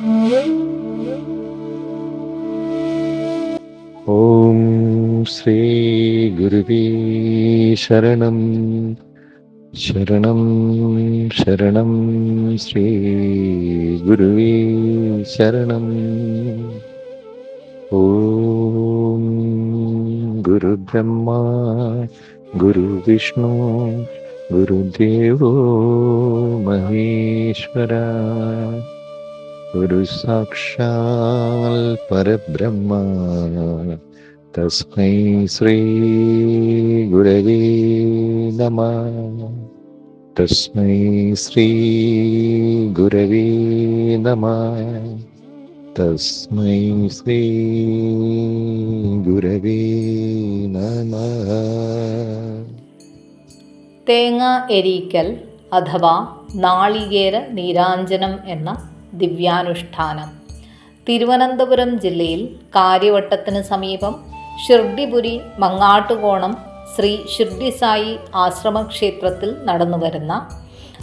ॐ श्रीगुर्वी शरणं शरणं शरणं श्रीगुर्वी शरणम् ॐ गुरुब्रह्मा गुरुविष्णु गुरुदेवो महेश्वरा। ഗുരു സാക്ഷാൽ പരബ്രഹ്മ. തസ്മൈ ശ്രീ ഗുരവേ നമ. തസ്മൈ ശ്രീ ഗുരവേ നമ. തസ്മൈ ശ്രീ ഗുരവേ നമ. തേങ്ങ എരിക്കൽ അഥവാ നാളികേര നീരാഞ്ജനം എന്ന ദിവ്യാനുഷ്ഠാനം. തിരുവനന്തപുരം ജില്ലയിൽ കാര്യവട്ടത്തിന് സമീപം ഷിർഡിപുരി മങ്ങാട്ടുകോണം ശ്രീ ഷിർഡിസായി ആശ്രമക്ഷേത്രത്തിൽ നടന്നുവരുന്ന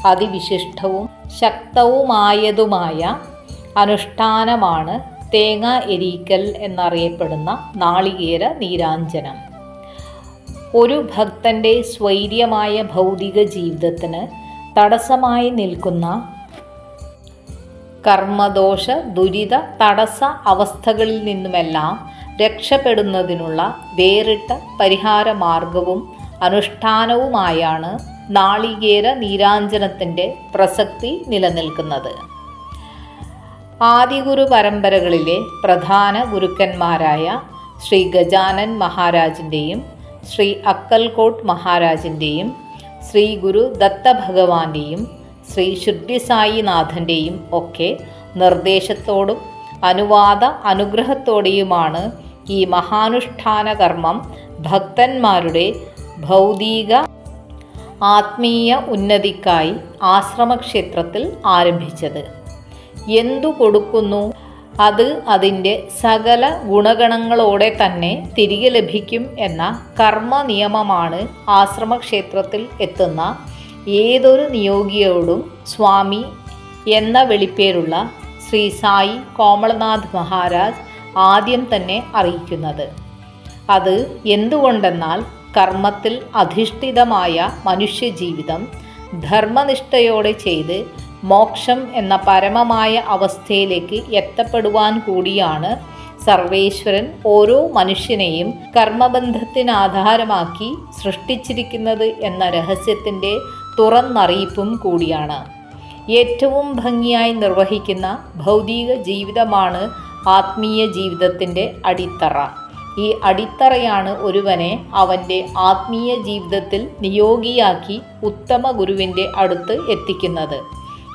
അതിവിശിഷ്ടവും ശക്തവുമായതുമായ അനുഷ്ഠാനമാണ് തേങ്ങ എരിക്കൽ എന്നറിയപ്പെടുന്ന നാളികേര നീരാഞ്ജനം. ഒരു ഭക്തന്റെ സ്വൈര്യമായ ഭൗതിക ജീവിതത്തിന് തടസ്സമായി നിൽക്കുന്ന കർമ്മദോഷ ദുരിത തടസ്സ അവസ്ഥകളിൽ നിന്നുമെല്ലാം രക്ഷപ്പെടുന്നതിനുള്ള വേറിട്ട പരിഹാര മാർഗവും അനുഷ്ഠാനവുമായാണ് നാളികേര നീരാഞ്ജനത്തിന്റെ പ്രസക്തി നിലനിൽക്കുന്നത്. ആദിഗുരു പരമ്പരകളിലെ പ്രധാന ഗുരുക്കന്മാരായ ശ്രീ ഗജാനൻ മഹാരാജിന്റെയും ശ്രീ അക്കൽകോട്ട് മഹാരാജിന്റെയും ശ്രീ ഗുരു ദത്തഭഗവാന്റെയും ശ്രീ ഷിർഡിസായിനാഥന്റെയും ഒക്കെ നിർദ്ദേശത്തോടും അനുവാദ അനുഗ്രഹത്തോടെയുമാണ് ഈ മഹാനുഷ്ഠാന കർമ്മം ഭക്തന്മാരുടെ ഭൗതിക ആത്മീയ ഉന്നതിക്കായി ആശ്രമക്ഷേത്രത്തിൽ ആരംഭിച്ചത്. എന്തു കൊടുക്കുന്നു? അത് അതിന്റെ സകല ഗുണഗണങ്ങളോടെ തന്നെ തിരികെ ലഭിക്കും എന്ന കർമ്മ നിയമമാണ് ആശ്രമക്ഷേത്രത്തിൽ എത്തുന്ന ഏതൊരു നിയോഗിയോടും സ്വാമി എന്ന വെളിപ്പേരുള്ള ശ്രീ സായി കോമളനാഥ് മഹാരാജ് ആദ്യം തന്നെ അറിയിക്കുന്നത്. അത് എന്തുകൊണ്ടെന്നാൽ കർമ്മത്തിൽ അധിഷ്ഠിതമായ മനുഷ്യജീവിതം ധർമ്മനിഷ്ഠയോടെ ചെയ്ത് മോക്ഷം എന്ന പരമമായ അവസ്ഥയിലേക്ക് എത്തപ്പെടുവാൻ കൂടിയാണ് സർവേശ്വരൻ ഓരോ മനുഷ്യനെയും കർമ്മബന്ധത്തിനാധാരമാക്കി സൃഷ്ടിച്ചിരിക്കുന്നത് എന്ന രഹസ്യത്തിന്റെ തുറന്നറിയിപ്പും കൂടിയാണ്. ഏറ്റവും ഭംഗിയായി നിർവഹിക്കുന്ന ഭൗതിക ജീവിതമാണ് ആത്മീയ ജീവിതത്തിന്റെ അടിത്തറ. ഈ അടിത്തറയാണ് ഒരുവനെ അവന്റെ ആത്മീയ ജീവിതത്തിൽ നിയോഗിയാക്കി ഉത്തമ ഗുരുവിന്റെ അടുത്ത് എത്തിക്കുന്നത്.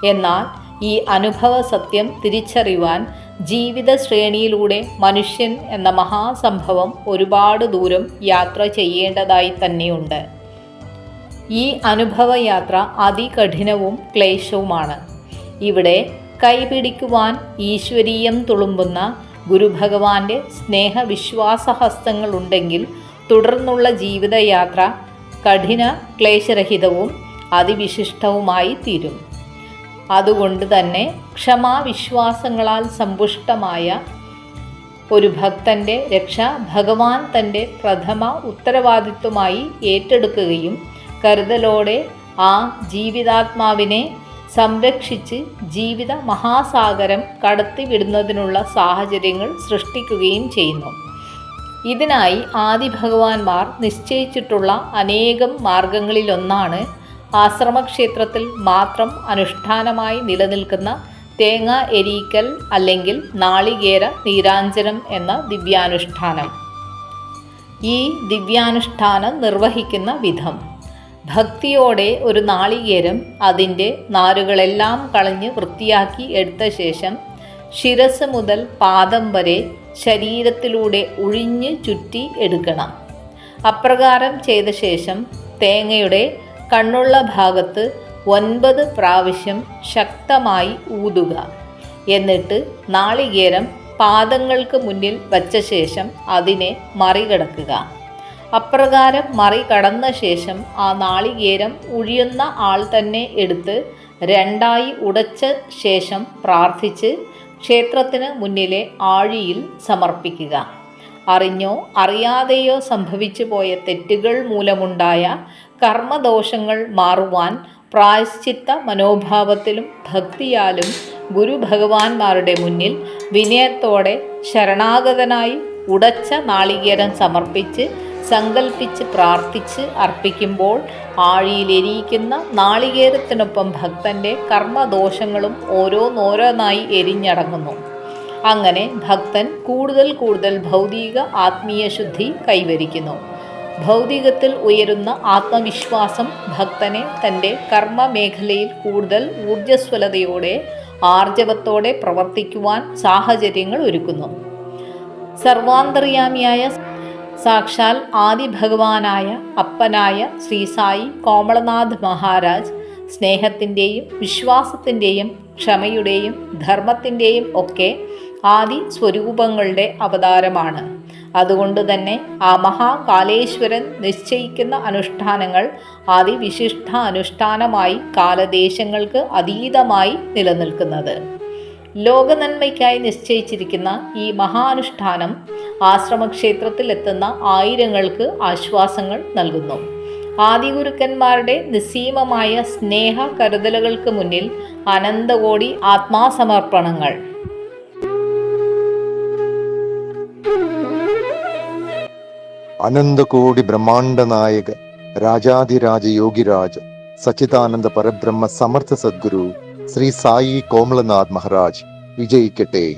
എന്നാൽ ഈ അനുഭവ സത്യം തിരിച്ചറിയുവാൻ ജീവിത ശ്രേണിയിലൂടെ മനുഷ്യൻ എന്ന മഹാസംഭവം ഒരുപാട് ദൂരം യാത്ര ചെയ്യേണ്ടതായി തന്നെയുണ്ട്. ഈ അനുഭവയാത്ര അതികഠിനവും ക്ലേശവുമാണ്. ഇവിടെ കൈപിടിക്കുവാൻ ഈശ്വരീയം തുളുമ്പുന്ന ഗുരുഭഗവാന്റെ സ്നേഹവിശ്വാസഹസ്തങ്ങളുണ്ടെങ്കിൽ തുടർന്നുള്ള ജീവിതയാത്ര കഠിന ക്ലേശരഹിതവും അതിവിശിഷ്ടവുമായി തീരും. അതുകൊണ്ട് തന്നെ ക്ഷമാവിശ്വാസങ്ങളാൽ സമ്പുഷ്ടമായ ഒരു ഭക്തന്റെ രക്ഷ ഭഗവാൻ തന്റെ പ്രഥമ ഉത്തരവാദിത്വമായി ഏറ്റെടുക്കുകയും കരുതലോടെ ആ ജീവിതാത്മാവിനെ സംരക്ഷിച്ച് ജീവിത മഹാസാഗരം കടത്തിവിടുന്നതിനുള്ള സാഹചര്യങ്ങൾ സൃഷ്ടിക്കുകയും ചെയ്യുന്നു. ഇതിനായി ആദി ഭഗവാൻമാർ നിശ്ചയിച്ചിട്ടുള്ള അനേകം മാർഗങ്ങളിലൊന്നാണ് ആശ്രമക്ഷേത്രത്തിൽ മാത്രം അനുഷ്ഠാനമായി നിലനിൽക്കുന്ന തേങ്ങ എരിക്കൽ അല്ലെങ്കിൽ നാളികേര നീരാഞ്ജനം എന്ന ദിവ്യാനുഷ്ഠാനം. ഈ ദിവ്യാനുഷ്ഠാനം നിർവഹിക്കുന്ന വിധം. ഭക്തിയോടെ ഒരു നാളികേരം അതിന്റെ നാരുകളെല്ലാം കളഞ്ഞ് വൃത്തിയാക്കി എടുത്ത ശേഷം ശിരസ് മുതൽ പാദം വരെ ശരീരത്തിലൂടെ ഒഴിഞ്ഞ് ചുറ്റി എടുക്കണം. അപ്രകാരം ചെയ്ത ശേഷം തേങ്ങയുടെ കണ്ണുള്ള ഭാഗത്ത് ഒൻപത് പ്രാവശ്യം ശക്തമായി ഊതുക. എന്നിട്ട് നാളികേരം പാദങ്ങൾക്ക് മുന്നിൽ വച്ച ശേഷം അതിനെ മറികടക്കുക. അപ്രകാരം മറികടന്ന ശേഷം ആ നാളികേരം ഉഴിയുന്ന ആൾ തന്നെ എടുത്ത് രണ്ടായി ഉടച്ച ശേഷം പ്രാർത്ഥിച്ച് ക്ഷേത്രത്തിന് മുന്നിലെ ആഴിയിൽ സമർപ്പിക്കുക. അറിഞ്ഞോ അറിയാതെയോ സംഭവിച്ചു പോയ തെറ്റുകൾ മൂലമുണ്ടായ കർമ്മദോഷങ്ങൾ മാറുവാൻ പ്രായശ്ചിത്ത മനോഭാവത്തിലും ഭക്തിയാലും ഗുരുഭഗവാന്മാരുടെ മുന്നിൽ വിനയത്തോടെ ശരണാഗതനായി ഉടച്ച നാളികേരം സമർപ്പിച്ച് സങ്കൽപ്പിച്ച് പ്രാർത്ഥിച്ച് അർപ്പിക്കുമ്പോൾ ആഴിയിലെരിയിക്കുന്ന നാളികേരത്തിനൊപ്പം ഭക്തന്റെ കർമ്മദോഷങ്ങളും ഓരോന്നോരോന്നായി എരിഞ്ഞടങ്ങുന്നു. അങ്ങനെ ഭക്തൻ കൂടുതൽ കൂടുതൽ ഭൗതിക ആത്മീയ ശുദ്ധി കൈവരിക്കുന്നു. ഭൗതികത്തിൽ ഉയരുന്ന ആത്മവിശ്വാസം ഭക്തനെ തന്റെ കർമ്മ മേഖലയിൽ കൂടുതൽ ഊർജസ്വലതയോടെ ആർജവത്തോടെ പ്രവർത്തിക്കുവാൻ സാഹചര്യങ്ങൾ ഒരുക്കുന്നു. സർവാന്തർയാമിയായ സാക്ഷാൽ ആദി ഭഗവാനായ അപ്പനായ ശ്രീ സായി കോമളനാഥ് മഹാരാജ് സ്നേഹത്തിന്റെയും വിശ്വാസത്തിന്റെയും ക്ഷമയുടെയും ധർമ്മത്തിന്റെയും ഒക്കെ ആദി സ്വരൂപങ്ങളുടെ അവതാരമാണ്. അതുകൊണ്ട് തന്നെ ആ മഹാകാലേശ്വരൻ നിശ്ചയിക്കുന്ന അനുഷ്ഠാനങ്ങൾ അതിവിശിഷ്ട അനുഷ്ഠാനമായി കാലദേശങ്ങൾക്ക് അതീതമായി നിലനിൽക്കുന്നത്. ലോകനന്മയ്ക്കായി നിശ്ചയിച്ചിരിക്കുന്ന ഈ മഹാനുഷ്ഠാനം ആശ്രമക്ഷേത്രത്തിൽ എത്തുന്ന ആയിരങ്ങൾക്ക് ആശ്വാസങ്ങൾ നൽകുന്നു. ആദിഗുരുക്കന്മാരുടെ നിസ്സീമമായ സ്നേഹ കരുതലുകൾക്ക് മുന്നിൽ അനന്തകോടി ആത്മാസമർപ്പണങ്ങൾ. അനന്തകോടി ബ്രഹ്മാണ്ട നായക രാജാധിരാജ യോഗിരാജ സച്ചിദാനന്ദ പരബ്രഹ്മ സമർത്ഥ സദ്ഗുരു ശ്രീ സായി കോമളനാഥ് മഹാരാജ്. വിജയിക്കട്ടെ.